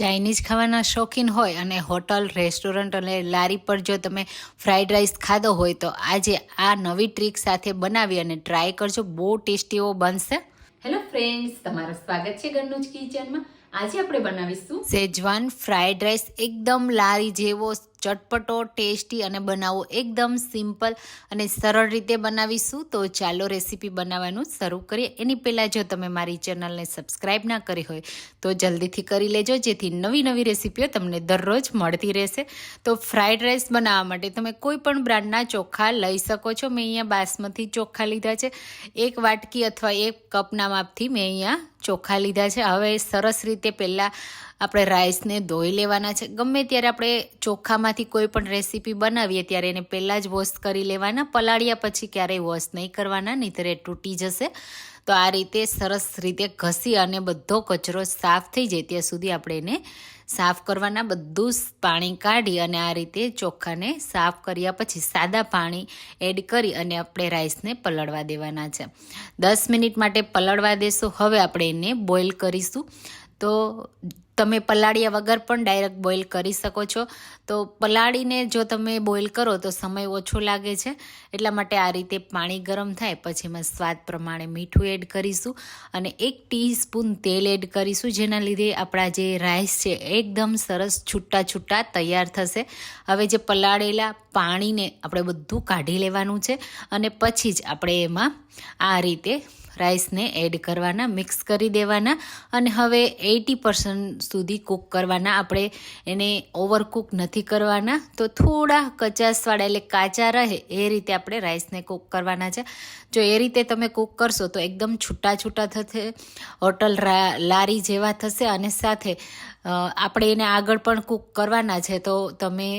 Chinese ખાવાના શોખીન હોય અને હોટલ રેસ્ટોરન્ટ અને લારી પર જો તમે ફ્રાઈડ રાઈસ ખાધો હોય તો આજે આ નવી ટ્રીક સાથે બનાવી અને ટ્રાય કરજો. બહુ ટેસ્ટી એવો બનશે. હેલો ફ્રેન્ડ્સ તમારું સ્વાગત છે ઘરનું જ કિચનમાં. આજે આપણે બનાવીશું સેજવાન ફ્રાઈડ રાઈસ એકદમ લારી જેવો ચટપટો, ટેસ્ટી અને બનાવવો એકદમ સિમ્પલ અને સરળ રીતે બનાવીશું. તો ચાલો રેસીપી બનાવવાનું શરૂ કરીએ. એની પહેલાં જો તમે મારી ચેનલને સબસ્ક્રાઈબ ના કરી હોય, તો જલ્દીથી કરી લેજો, જેથી નવી નવી રેસીપીઓ તમને દરરોજ મળતી રહેશે. તો ફ્રાઈડ રાઈસ બનાવવા માટે તમે કોઈ પણ બ્રાન્ડના ચોખા લઈ શકો છો. મેં અહીંયા બાસમતી ચોખા લીધા છે. એક વાટકી અથવા એક કપના માપથી મેં અહીંયા ચોખા લીધા છે. હવે સરસ રીતે પહેલાં આપણે રાઈસને ધોઈ લેવાના છે. ગમે ત્યારે આપણે ચોખામાંથી કોઈ પણ રેસીપી બનાવીએ ત્યારે એને પહેલાં જ વોશ કરી લેવાના, પલાળ્યા પછી ક્યારેય વોશ નહીં કરવાના, નહીંતર એ તૂટી જશે. તો આ રીતે સરસ રીતે ઘસી અને બધો કચરો સાફ થઈ જાય ત્યાં સુધી આપણે એને સાફ કરવાના, બધું પાણી કાઢી અને આ રીતે ચોખાને સાફ કર્યા પછી સાદા પાણી એડ કરી અને આપણે રાઈસને પલળવા દેવાના છે. દસ મિનિટ માટે પલળવા દેશું. હવે આપણે એને બોઇલ કરીશું. તો તમે પલાળ્યા વગર પણ ડાયરેક્ટ બોઇલ કરી શકો છો. તો પલાળીને જો તમે બોઇલ કરો તો સમય ઓછો લાગે છે. એટલા માટે આ રીતે પાણી ગરમ થાય પછી એમાં સ્વાદ પ્રમાણે મીઠું એડ કરીશું અને એક ટીસ્પૂન તેલ એડ કરીશું જેના લીધે આપણા જે રાઈસ છે એકદમ સરસ છૂટા છૂટા તૈયાર થશે. હવે જે પલાળેલા પાણીને આપણે બધું કાઢી લેવાનું છે અને પછી જ આપણે એમાં આ રીતે રાઈસને એડ કરવાના, મિક્સ કરી દેવાના અને હવે એટી પર્સન્ટ સુધી કૂક કરવાના. આપણે એને ઓવરકૂક નથી કરવાના. તો થોડા કચાસવાળા એટલે કાચા રહે એ રીતે આપણે રાઈસને કૂક કરવાના છે. જો એ રીતે તમે કૂક કરશો તો એકદમ છૂટા છૂટા થશે, હોટલ લારી જેવા થશે અને સાથે આપણે એને આગળ પણ કૂક કરવાના છે. તો તમે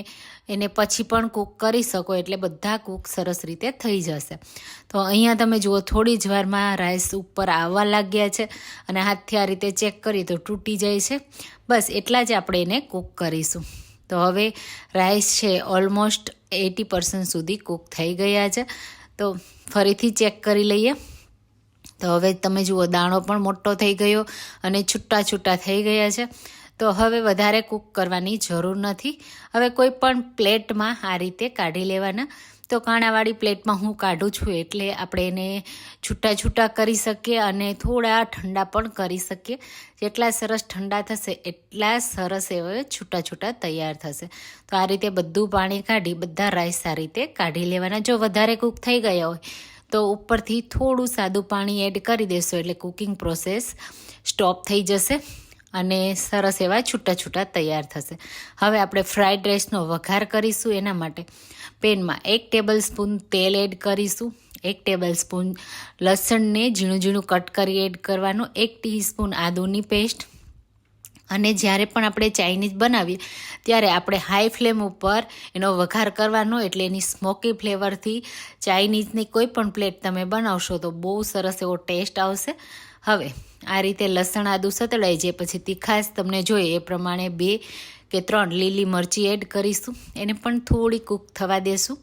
એને પછી પણ કૂક કરી શકો એટલે બધા કૂક સરસ રીતે થઈ જશે. તો અહીંયા તમે જુઓ, થોડી જ વારમાં રાઈસ ઉપર આવવા લાગ્યા છે અને હાથથી આ રીતે ચેક કરીએ તો તૂટી જાય છે. બસ એટલા જ આપણે એને કૂક કરીશું. તો હવે રાઈસ છે ઓલમોસ્ટ એટી પર્સન્ટ સુધી કૂક થઈ ગયા છે. તો ફરીથી ચેક કરી લઈએ. તો હવે તમે જુઓ, દાણો પણ મોટો થઈ ગયો અને છૂટા છૂટા થઈ ગયા છે. તો હવે વધારે કૂક કરવાની જરૂર નથી. હવે કોઈ પણ પ્લેટમાં આ રીતે કાઢી લેવાના. તો કાણાવાળી પ્લેટમાં હું કાઢું છું એટલે આપણે એને છૂટા છૂટા કરી શકીએ અને થોડા ઠંડા પણ કરી શકીએ. જેટલા સરસ ઠંડા થશે એટલા સરસ એવા છૂટા છૂટા તૈયાર થશે. તો આ રીતે બધું પાણી કાઢી, બધા રાઈસ આ રીતે કાઢી લેવાના. જો વધારે કૂક થઈ ગયા હોય, તો ઉપરથી થોડું સાદું પાણી એડ કરી દેશો એટલે કુકિંગ પ્રોસેસ સ્ટોપ થઈ જશે. અને સરસ એવા છૂટા છૂટા તૈયાર થશે. હવે આપણે ફ્રાઈડ રાઈસનો વઘાર કરીશું એના માટે. પેનમાં એક ટેબલ સ્પૂન તેલ એડ કરીશું. એક ટેબલ સ્પૂન લસણને ઝીણું ઝીણું કટ કરી એડ કરવાનું. એક ટીસ્પૂન આદુની પેસ્ટ. અને જ્યારે પણ આપણે ચાઇનીઝ બનાવીએ, ત્યારે આપણે હાઈ ફ્લેમ ઉપર એનો વઘાર કરવાનો એટલે એની સ્મોકી ફ્લેવરથી ચાઇનીઝની કોઈ પણ પ્લેટ તમે બનાવશો તો બહુ સરસ એવો ટેસ્ટ આવશે. હવે, આ રીતે લસણ આદું સતળાઈ જાય પછી તીખાશ તમને જોઈએ એ પ્રમાણે બે કે ત્રણ લીલી મરચી એડ કરીશું. એને પણ થોડી કૂક થવા દેશું.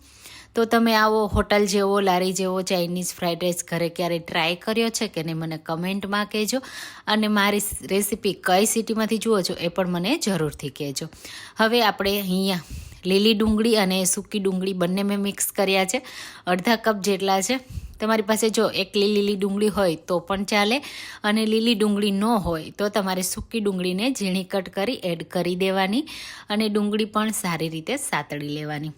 તો તમે આવો હોટલ જેવો, લારી જેવો, ચાઇનીઝ ફ્રાઈડ રાઈસ ઘરે ક્યારેય ટ્રાય કર્યો છે કે નહીં મને કમેન્ટમાં કહેજો. અને મારી રેસીપી કઈ સિટીમાંથી જુઓ છો એ પણ મને જરૂરથી કહેજો. હવે આપણે અહીંયા લીલી ડુંગળી અને સૂકી ડુંગળી બંને મેં મિક્સ કર્યા છે. અડધા કપ જેટલા છે. તમારી પાસે જો એક લીલી ડુંગળી હોય તો પણ ચાલે અને લીલી ડુંગળી ન હોય તો તમારે સૂકી ડુંગળીને ઝીણી કટ કરી એડ કરી દેવાની અને ડુંગળી પણ સારી રીતે સાતળી લેવાની.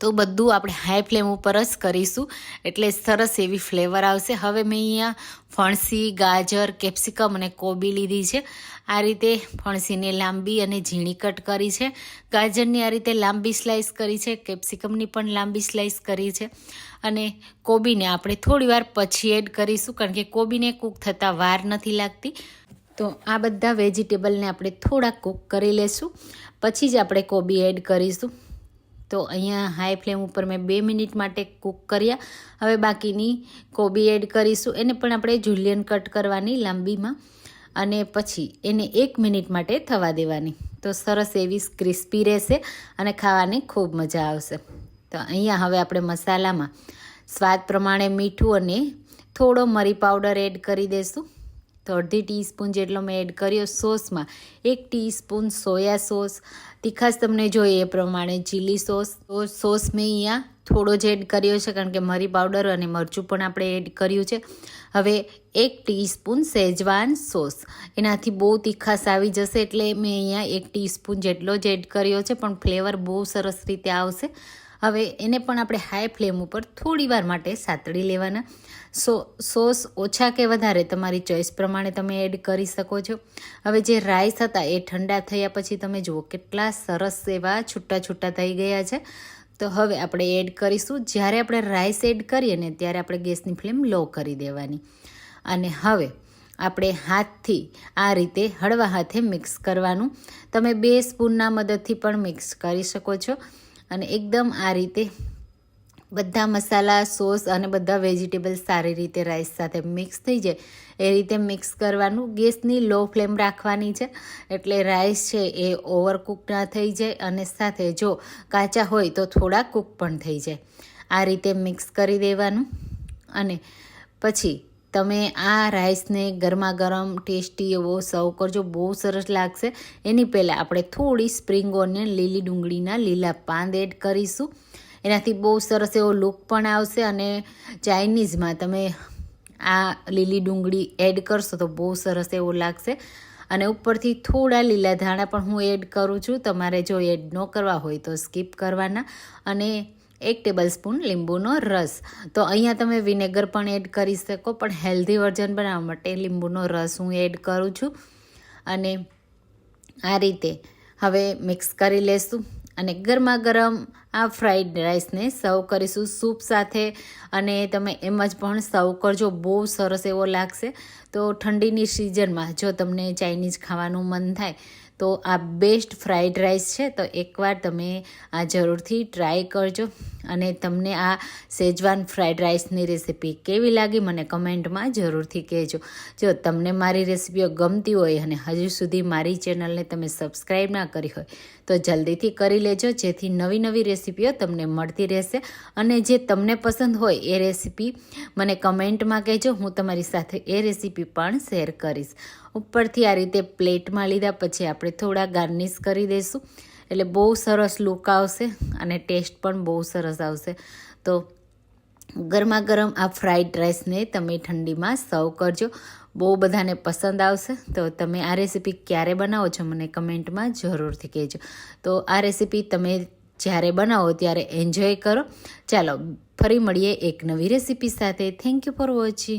તો બધું આપણે હાઈ ફ્લેમ ઉપર જ કરીશું. એટલે સરસ એવી ફ્લેવર આવશે. હવે મેં અહીંયા ફણસી, ગાજર, કેપ્સિકમ અને કોબી લીધી છે. આ રીતે ફણસીને લાંબી અને ઝીણી કટ કરી છે. ગાજરની આ રીતે લાંબી સ્લાઇસ કરી છે. કેપ્સિકમની પણ લાંબી સ્લાઇસ કરી છે. અને કોબીને આપણે થોડીવાર પછી એડ કરીશું, કારણ કે કોબીને કૂક થતાં વાર નથી લાગતી. તો આ બધા વેજીટેબલને આપણે થોડા કૂક કરી લેશું. પછી જ આપણે કોબી એડ કરીશું. તો અહીંયા હાઈ ફ્લેમ ઉપર મેં બે મિનિટ માટે કૂક કર્યા. હવે બાકીની કોબી એડ કરીશું. એને પણ આપણે જુલિયન કટ કરવાની લાંબીમાં. અને પછી એને એક મિનિટ માટે થવા દેવાની. તો સરસ એવી ક્રિસ્પી રહેશે અને ખાવાની ખૂબ મજા આવશે. તો અહીંયા હવે આપણે મસાલામાં સ્વાદ પ્રમાણે મીઠું અને થોડો મરી પાવડર એડ કરી દઈશું તો અડધી ટીસ્પૂન જેટલો મેં એડ કર્યો સોસમાં, એક ટીસ્પૂન સોયા સોસ. તીખાશ તમને જોઈએ એ પ્રમાણે ચીલી સોસ. તો સોસ મેં અહીંયા થોડો જ એડ કર્યો છે, કારણ કે મરી પાવડર અને મરચું પણ આપણે એડ કર્યું છે. હવે એક ટીસ્પૂન સેજવાન સોસ. એનાથી બહુ તીખાશ આવી જશે એટલે મેં અહીંયા એક ટીસ્પૂન જેટલો જ એડ કર્યો છે, પણ ફ્લેવર બહુ સરસ રીતે આવશે. હવે એને પણ આપણે હાઈ ફ્લેમ ઉપર થોડી વાર માટે સાતળી લેવાના. સો સોસ ઓછા કે વધારે તમારી ચોઈસ પ્રમાણે તમે એડ કરી શકો છો. હવે જે રાઈસ હતા એ ઠંડા થયા પછી તમે જુઓ કેટલા સરસ એવા છૂટા છૂટા થઈ ગયા છે. તો હવે આપણે એડ કરીશું. જ્યારે આપણે રાઈસ એડ કરીએ ને ત્યારે આપણે ગેસની ફ્લેમ લો કરી દેવાની. અને હવે આપણે હાથથી આ રીતે હળવા હાથે મિક્સ કરવાનું. તમે બે સ્પૂનના મદદથી પણ મિક્સ કરી શકો છો. અને એકદમ આ રીતે બધા મસાલા, સોસ અને બધા વેજીટેબલ્સ સારી રીતે રાઈસ સાથે મિક્સ થઈ જાય. એ રીતે મિક્સ કરવાનું. ગેસની લો ફ્લેમ રાખવાની છે. એટલે રાઈસ છે એ ઓવરકુક ના થઈ જાય અને સાથે જો કાચા હોય તો થોડા કૂક પણ થઈ જાય. આ રીતે મિક્સ કરી દેવાનું અને પછી તમે આ રાઈસને ગરમા ગરમ ટેસ્ટી એવો સર્વ કરજો. બહુ સરસ લાગશે. એની પહેલાં આપણે થોડી સ્પ્રિંગ ઓનિયન, લીલી ડુંગળીના લીલા પાંદ એડ કરીશું. એનાથી બહુ સરસ એવો લુક પણ આવશે અને ચાઇનીઝમાં તમે આ લીલી ડુંગળી એડ કરશો તો બહુ સરસ એવો લાગશે. અને ઉપરથી થોડા લીલા ધાણા પણ હું એડ કરું છું. તમારે જો એડ ન કરવા હોય તો સ્કીપ કરવાના. અને એક ટેબલ સ્પૂન લીંબુનો રસ. તો અહીંયા તમે વિનેગર પણ એડ કરી શકો, પણ હેલ્ધી વર્ઝન બનાવવા માટે લીંબુનો રસ હું એડ કરું છું. અને આ રીતે હવે મિક્સ કરી લેશું અને ગરમા ગરમ આ ફ્રાઈડ રાઈસને સર્વ કરીશું સૂપ સાથે. અને તમે એમ જ પણ સર્વ કરજો, બહુ સરસ એવો લાગશે. તો ઠંડીની સિઝનમાં જો તમને ચાઇનીઝ ખાવાનું મન થાય તો આ બેસ્ટ ફ્રાઈડ રાઈસ છે, તો એકવાર તમે આ જરૂરથી ટ્રાય કરજો. અને તમને આ સેજવાન ફ્રાઈડ રાઈસની રેસીપી કેવી લાગી મને કમેન્ટમાં જરૂરથી કહેજો. જો તમને મારી રેસીપીઓ ગમતી હોય અને હજુ સુધી મારી ચેનલને તમે સબસ્ક્રાઈબ ના કરી હોય, તો જલ્દીથી કરી લેજો, જેથી નવી નવી રેસીપીઓ તમને મળતી રહેશે. અને જે તમને પસંદ હોય એ રેસીપી મને કમેન્ટમાં કહેજો, હું તમારી સાથે એ રેસીપી પણ શેર કરીશ. ઉપરથી આ રીતે પ્લેટમાં લીધા પછી આપણે થોડા ગાર્નિશ કરી દઈશું. એટલે બહુ સરસ લુક આવશે અને ટેસ્ટ પણ બહુ સરસ આવશે. તો ગરમા ગરમ આ ફ્રાઈડ રાઈસને તમે ઠંડીમાં સર્વ કરજો. બહુ બધાને પસંદ આવશે. તો તમે આ રેસીપી ક્યારે બનાવો છો મને કમેન્ટમાં જરૂરથી કહેજો. તો આ રેસીપી તમે જ્યારે બનાવો ત્યારે એન્જોય કરો. ચાલો, ફરી મળીએ એક નવી રેસીપી સાથે. Thank you for watching